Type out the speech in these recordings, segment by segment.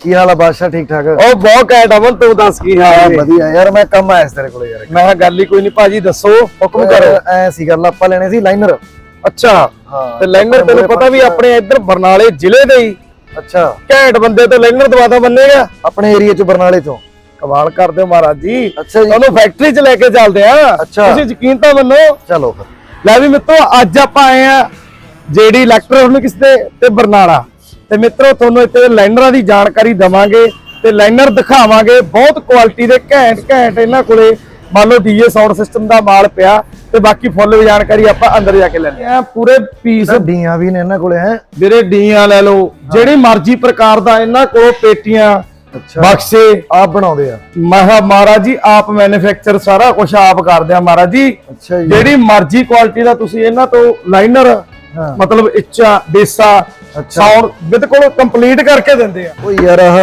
ਕੀ ਹਾਲ ਆ ਬਾਦਸ਼ਾਹ ਠੀਕ ਠਾਕ? ਉਹ ਬਹੁਤ ਘੈਂਟ ਅਮਨ ਤੂੰ ਦੱਸ ਕੀ ਹਾਲ ਹੈ ਵਧੀਆ ਯਾਰ ਮੈਂ ਕੰਮ ਆਇਆ ਸੀ ਤੇਰੇ ਕੋਲੇ ਯਾਰ ਮੈਂ ਕਿਹਾ ਗੱਲ ਹੀ ਕੋਈ ਨਹੀਂ ਭਾਜੀ ਦੱਸੋ ਹੁਕਮ ਕਰੋ। ਐ ਸੀ ਗੱਲ ਆਪਾਂ ਲੈਣੇ ਸੀ ਲਾਈਨਰ। ਅੱਛਾ ਹਾਂ ਤੇ ਲੈਂਗਰ ਤੈਨੂੰ ਪਤਾ ਵੀ ਆਪਣੇ ਇੱਧਰ ਬਰਨਾਲੇ ਜ਼ਿਲ੍ਹੇ ਦੇ ਹੀ। ਅੱਛਾ। ਘੈਂਟ ਬੰਦੇ ਤੇ ਲੈਂਗਰ ਦਵਾਦਾ ਬੰਨੇਗਾ। ਆਪਣੇ ਏਰੀਆ ਚ ਬਰਨਾਲੇ ਤੋਂ ਕਮਾਲ ਕਰਦੇ ਹੋ ਮਹਾਰਾਜ ਜੀ। ਅੱਛਾ ਜੀ। ਤੁਹਾਨੂੰ ਫੈਕਟਰੀ 'ਚ ਲੈ ਕੇ ਚੱਲਦੇ ਆ। ਅੱਛਾ। ਤੁਸੀਂ ਯਕੀਨ ਤਾਂ ਮੰਨੋ। ਚਲੋ ਲੈ ਵੀ ਮਿੱਤਰੋ ਅੱਜ ਆਪਾਂ ਆਏ ਆ ਜੇਡੀ ਇਲੈਕਟ੍ਰੋਨਿਕਸ ਦੇ ਤੇ ਬਰਨਾਲਾ। ਤੇ ਮਿੱਤਰੋ ਤੁਹਾਨੂੰ ਇੱਥੇ ਲਾਈਨਰਾਂ ਦੀ ਜਾਣਕਾਰੀ ਦਵਾਂਗੇ ਤੇ ਲਾਈਨਰ ਦਿਖਾਵਾਂਗੇ। ਬਹੁਤ ਕੁਆਲਿਟੀ ਦੇ ਘੈਂਟ ਘੈਂਟ ਇਹਨਾਂ ਕੋਲੇ। ਮੰਨ ਲਓ ਡੀਜੇ ਸਾਊਂਡ ਸਿਸਟਮ ਦਾ ਮਾਲ ਪਿਆ ਤੇ ਬਾਕੀ ਫੁੱਲ ਜਾਣਕਾਰੀ ਆਪਾਂ ਅੰਦਰ ਜਾ ਕੇ ਲੈਂਦੇ ਆ ਪੂਰੇ ਪੀਸ ਡੀਆਂ ਵੀ ਨੇ ਇਹਨਾਂ ਕੋਲੇ ਹੈ? ਵੀਰੇ ਡੀਆਂ ਲੈ ਲਓ। ਜਿਹੜੀ ਮਰਜ਼ੀ ਪ੍ਰਕਾਰ ਦਾ ਇਹਨਾਂ ਕੋਲ ਪੇਟੀਆਂ ਬਕਸੇ ਆਪ ਬਣਾਉਂਦੇ ਆ। ਮਹਾ ਮਹਾਰਾਜ ਜੀ ਆਪ ਮੈਨੂਫੈਕਚਰ ਸਾਰਾ ਕੁਝ ਆਪ ਕਰਦੇ ਆ ਮਹਾਰਾਜ ਜੀ। ਜਿਹੜੀ ਮਰਜ਼ੀ ਕੁਆਲਿਟੀ ਦਾ ਤੁਸੀਂ ਇਹਨਾਂ ਤੋਂ ਲਾਈਨਰ ਮਤਲਬ ਇੱਚਾ ਬੇਸਾ ਸਾਊਂਡ ਬਿਲਕੁਲ ਕੰਪਲੀਟ ਕਰਕੇ ਦਿੰਦੇ ਆ। ਉਹ ਯਾਰ ਆਹ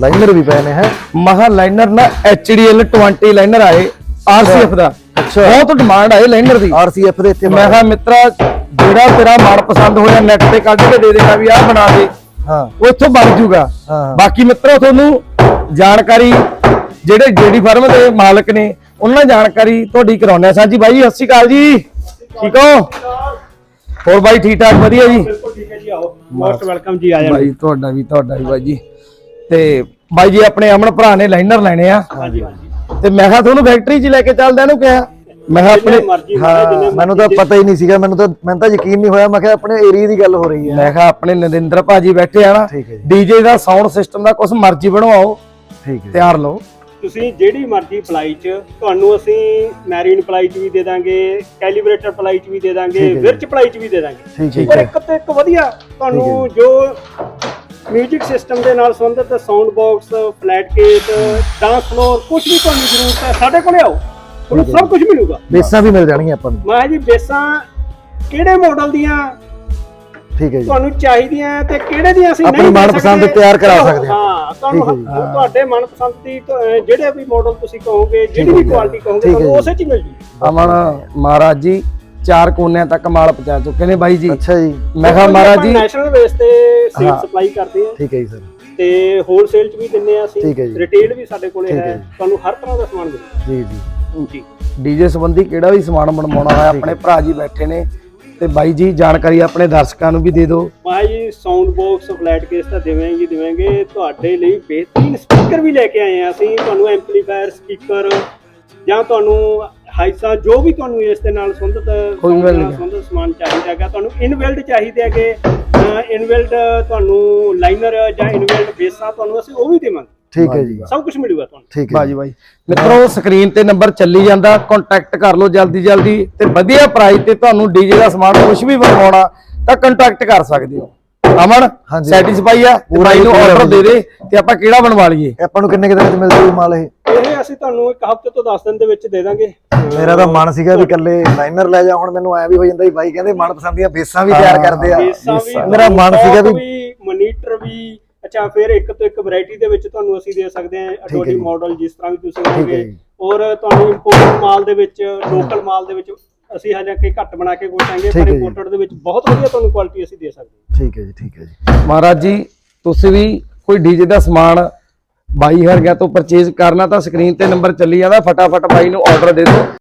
ਲਾਈਨਰ ਵੀ ਪਏ ਨੇ ਹੈ। ਮਹਾ ਲਾਈਨਰ ਨਾ HDL 20 ਲਾਈਨਰ ਆਏ RCF ਦਾ। ਅੱਛਾ। ਬਹੁਤ ਡਿਮਾਂਡ ਆਏ ਲਾਈਨਰ ਦੀ। ਆਰਸੀਐਫ ਦੇ ਇੱਥੇ ਮੈਂ ਕਿਹਾ ਮਿੱਤਰਾ ਜਿਹੜਾ ਤੇਰਾ ਮਨ ਪਸੰਦ ਹੋਇਆ ਨੈਟ ਤੇ ਕੱਢ ਕੇ ਦੇ ਦੇਗਾ ਵੀ ਆਹ ਬਣਾ ਦੇ। ਹਾਂ। ਉਹ ਇੱਥੋਂ ਬਣ ਜੂਗਾ। ਬਾਕੀ ਮਿੱਤਰੋ ਤੁਹਾਨੂੰ ਜਾਣਕਾਰੀ ਜਿਹੜੇ ਜੇਡੀ ਫਰਮ ਦੇ ਮਾਲਕ ਨੇ ਉਹਨਾਂ ਨਾਲ ਜਾਣਕਾਰੀ ਤੁਹਾਡੀ ਕਰਾਉਂਦੇ ਆ। ਸਾਂਝੀ ਬਾਈ ਸਤਿ ਸ਼੍ਰੀ ਅਕਾਲ ਜੀ। ਠੀਕ ਹੋ? ਹੋਰ ਬਾਈ ਠੀਕ ਠਾਕ ਵਧੀਆ ਜੀ? ਜੀ ਆਓ। ਮੋਸਟ ਵੈਲਕਮ ਜੀ ਆ ਜਾਓ। ਬਾਈ ਤੁਹਾਡਾ ਵੀ ਤੁਹਾਡਾ ਵੀ ਬਾਈ ਜੀ। ਤੇ ਬਾਈ ਜੀ ਆਪਣੇ ਅਮਨ ਭਰਾ ਨੇ ਲਾਈਨਰ ਲੈਣੇ ਆ। ਹਾਂਜੀ ਹਾਂਜੀ। ਤੇ ਮੈਂ ਕਿਹਾ ਤੁਹਾਨੂੰ ਫੈਕਟਰੀ 'ਚ ਲੈ ਕੇ ਚੱਲਦਾ ਇਹਨੂੰ ਕਿਹਾ। ਮੈਂ ਕਿਹਾ ਆਪਣੇ ਹਾਂ ਮੈਨੂੰ ਤਾਂ ਪਤਾ ਹੀ ਨਹੀਂ ਸੀਗਾ ਮੈਨੂੰ ਤਾਂ ਮੈਨੂੰ ਤਾਂ ਯਕੀਨ ਨਹੀਂ ਹੋਇਆ। ਮੈਂ ਕਿਹਾ ਆਪਣੇ ਏਰੀਆ ਦੀ ਗੱਲ ਹੋ ਰਹੀ ਹੈ। ਮੈਂ ਕਿਹਾ ਆਪਣੇ ਨਰਿੰਦਰ ਭਾਜੀ ਬੈਠੇ ਆ ਨਾ। ਡੀਜੇ ਦਾ ਸਾਊਂਡ ਸਿਸਟਮ ਦਾ ਕੁਝ ਮਰਜ਼ੀ ਬਣਵਾਓ। ਠੀਕ ਹੈ ਤਿਆਰ ਲਓ। ਤੁਸੀਂ ਜਿਹੜੀ ਮਰਜ਼ੀ ਪਲਾਈ ਚ ਤੁਹਾਨੂੰ ਅਸੀਂ ਮੈਰੀਨ ਪਲਾਈ ਚ ਵੀ ਦੇ ਦਾਂਗੇ ਕੈਲੀਬ੍ਰੇਟਰ ਪਲਾਈ ਚ ਵੀ ਦੇ ਦਾਂਗੇ। ਵਿਰਚ ਪਲਾਈ ਚ ਵੀ ਦੇ ਦਾਂਗੇ। ਪਰ ਇੱਕ ਤੋਂ ਇੱਕ ਵਧੀਆ ਤੁਹਾਨੂੰ ਜੋ। ਮਿਊਜ਼ਿਕ ਸਿਸਟਮ ਦੇ ਨਾਲ ਸੰਬੰਧਿਤ sound box flat case dance floor ਕੁਝ ਵੀ ਤੁਹਾਨੂੰ ਜ਼ਰੂਰਤ ਹੈ ਸਾਡੇ ਕੋਲੇ ਆਓ। ਤੁਹਾਨੂੰ ਸਭ ਕੁਝ ਮਿਲੂਗਾ। ਬੇਸਾਂ ਵੀ ਮਿਲ ਜਾਣਗੀਆਂ ਆਪਾਂ ਨੂੰ। ਮੈਂ ਜੀ ਬੇਸਾਂ ਕਿਹੜੇ ਮਾਡਲ ਦੀਆਂ ਠੀਕ ਹੈ ਜੀ ਤੁਹਾਨੂੰ ਚਾਹੀਦੀਆਂ ਤੇ ਕਿਹੜੇ ਦੀਆਂ ਅਸੀਂ ਆਪਣੀ ਨਹੀਂ ਦੇ ਮਨਪਸੰਦ ਸਕਦੇ। ਤਿਆਰ ਕਰਾ ਸਕਦੇ ਹਾਂ। ਹਾਂ ਤੁਹਾਨੂੰ ਠੀਕ ਹੈ ਜੀ। ਹੁਣ ਤੁਹਾਡੇ ਮਨਪਸੰਦ ਦੀ ਤੋਂ, ਜਿਹੜੇ ਵੀ ਮਾਡਲ ਤੁਸੀਂ ਕਹੋਗੇ ਜਿਹੜੀ ਵੀ। ਕੁਆਲਿਟੀ ਕਹੋਗੇ ਠੀਕ ਹੈ ਤੁਹਾਨੂੰ ਜੀ। ਉਸੇ ਚ ਹੀ ਮਿਲ ਜੂ ਅਮਨ ਮਹਾਰਾਜ ਜੀ ਚਾਰ ਕੋਨਿਆਂ ਤੱਕ ਮਾਲ ਪਹੁੰਚਾ ਚੁੱਕੇ ਨੇ ਬਾਈ ਜੀ ਅੱਛਾ ਜੀ ਮੈਂ ਕਿਹਾ ਮਹਾਰਾਜ ਜੀ ਨੈਸ਼ਨਲ ਬੇਸ ਤੇ ਸੀਡ ਹਾਂ। ਸਪਲਾਈ ਕਰਦੇ ਆ ਠੀਕ ਹੈ ਜੀ ਸਰ ਤੇ ਹੋਲਸੇਲ ਚ ਵੀ ਦਿੰਨੇ ਆ ਅਸੀਂ ਠੀਕ ਹੈ ਜੀ। ਰਿਟੇਲ ਵੀ ਸਾਡੇ ਕੋਲੇ ਠੀਕ ਹੈ ਹੈ ਜੀ। ਤੁਹਾਨੂੰ ਹਰ ਤਰ੍ਹਾਂ ਦਾ ਸਮਾਨ ਮਿਲੇਗਾ ਜੀ ਜੀ ਜੀ ਡੀਜੇ ਸੰਬੰਧੀ ਕਿਹੜਾ ਵੀ ਸਮਾਨ ਬਣਵਾਉਣਾ ਹੋਇਆ ਆਪਣੇ ਭਰਾ ਜੀ ਬੈਠੇ ਨੇ ਤੇ ਬਾਈ ਜੀ ਜਾਣਕਾਰੀ ਆਪਣੇ ਦਰਸ਼ਕਾਂ ਨੂੰ ਵੀ ਦੇ ਦਿਓ। ਮਾਇਆ ਜੀ ਸਾਊਂਡ ਬਾਕਸ ਫਲੈਟ ਕੇਸ ਤਾਂ ਦੇਵਾਂਗੇ ਦੇਵਾਂਗੇ। ਤੁਹਾਡੇ ਲਈ ਬਿਹਤਰੀਨ ਸਪੀਕਰ ਵੀ ਲੈ ਕੇ ਆਏ ਆ ਅਸੀਂ। ਤੁਹਾਨੂੰ ਐਂਪਲੀਫਾਇਰ ਸਪੀਕਰ ਜਾਂ ਤੁਹਾਨੂੰ ਹਾਈਸਾ ਜੋ ਵੀ ਤੁਹਾਨੂੰ ਇਸ ਦੇ ਨਾਲ ਸੰਬੰਧਿਤ ਕੋਈ ਨਾਲ ਨਹੀਂ। ਸੰਬੰਧਿਤ ਸਮਾਨ ਚਾਹੀਦਾ ਹੈਗਾ ਤੁਹਾਨੂੰ ਇਨਵਿਲਡ ਚਾਹੀਦੇ ਹੈਗੇ। ਇਨਵਿਲਡ ਤੁਹਾਨੂੰ ਲਾਈਨਰ ਜਾਂ ਇਨਵਿਲਡ ਬੇਸਾਂ ਤੁਹਾਨੂੰ ਅਸੀਂ ਉਹ ਵੀ ਦੇਵਾਂਗੇ। ਠੀਕ ਹੈ ਜੀ। ਸਭ ਕੁਝ ਮਿਲੂਗਾ ਤੁਹਾਨੂੰ। ਠੀਕ ਹੈ ਬਾਜੀ ਬਾਈ ਮਿੱਤਰੋ ਸਕਰੀਨ ਤੇ ਨੰਬਰ ਚੱਲੀ ਜਾਂਦਾ ਕੰਟੈਕਟ ਕਰ ਲਓ ਜਲਦੀ ਜਲਦੀ ਤੇ ਵਧੀਆ ਪ੍ਰਾਈਸ ਤੇ ਤੁਹਾਨੂੰ ਡੀਜੇ ਦਾ ਸਮਾਨ ਕੁਝ ਵੀ ਬਣਵਾਉਣਾ ਤਾਂ ਕੰਟੈਕਟ ਕਰ ਸਕਦੇ ਹੋ। ਅਮਨ ਹਾਂਜੀ। ਸੈਟੀਸਫਾਈ ਆ ਬਾਈ ਨੂੰ ਆਰਡਰ ਦੇ ਦੇ ਤੇ ਆਪਾਂ ਕਿਹੜਾ ਬਣਵਾ ਲਈਏ? ਆਪਾਂ ਨੂੰ ਕਿੰਨੇ ਕਿਤੇ ਮਿਲ ਜੂ ਮਾਲ ਇਹ? ਇਹ ਅਸੀਂ ਤੁਹਾਨੂੰ ਇੱਕ ਹਫ਼ਤੇ ਤੋਂ 10 ਦਿਨ ਦੇ ਵਿੱਚ ਦੇ ਦਾਂਗੇ। ਮੇਰਾ ਤਾਂ ਮਨ ਸੀਗਾ ਵੀ ਇਕੱਲੇ ਲਾਈਨਰ ਲੈ ਜਾ ਹੁਣ ਮੈਨੂੰ ਐ ਵੀ ਹੋ ਜਾਂਦਾ ਵੀ ਬਾਈ ਕਹਿੰਦੇ ਮਨਪਸੰਦ ਦੀਆਂ ਬੇਸਾਂ ਵੀ ਤਿਆਰ ਕਰਦੇ ਆ। ਮੇਰਾ ਮਨ ਸੀਗਾ ਵੀ ਮੋਨੀਟਰ ਵੀ ਅੱਛਾ ਫਿਰ ਇੱਕ ਤੋਂ ਇੱਕ ਵੈਰਾਈਟੀ ਦੇ ਵਿੱਚ ਤੁਹਾਨੂੰ ਅਸੀਂ ਦੇ ਸਕਦੇ ਹਾਂ ਅਡੋਡੀ ਜੀ। ਮਾਡਲ ਜਿਸ ਤਰ੍ਹਾਂ ਵੀ ਤੁਸੀਂ ਕਹੋਗੇ। ਔਰ ਤੁਹਾਨੂੰ ਇੰਪੋਰਟ ਮਾਲ ਦੇ ਵਿੱਚ ਲੋਕਲ ਮਾਲ ਦੇ ਵਿੱਚ ਅਸੀਂ ਹਜੇ ਕਿ ਘੱਟ ਬਣਾ ਕੇ ਠੀਕ ਪਰ। ਇੰਪੋਰਟਡ ਦੇ ਵਿੱਚ ਬਹੁਤ ਵਧੀਆ ਤੁਹਾਨੂੰ ਕੁਆਲਿਟੀ ਅਸੀਂ ਦੇ ਸਕਦੇ ਹਾਂ ਠੀਕ ਹੈ ਜੀ ਠੀਕ ਹੈ ਜੀ ਮਹਾਰਾਜ ਜੀ ਤੁਸੀਂ ਵੀ ਕੋਈ ਡੀਜੇ ਦਾ ਸਮਾਨ ਬਾਈ ਹਰਗਿਆਂ ਤੋਂ ਪਰਚੇਜ਼ ਕਰਨਾ ਤਾਂ ਸਕਰੀਨ ਤੇ ਨੰਬਰ ਚੱਲੀ ਜਾਂਦਾ ਫਟਾਫਟ ਬਾਈ ਨੂੰ ਆਰਡਰ ਦੇ ਦਿਓ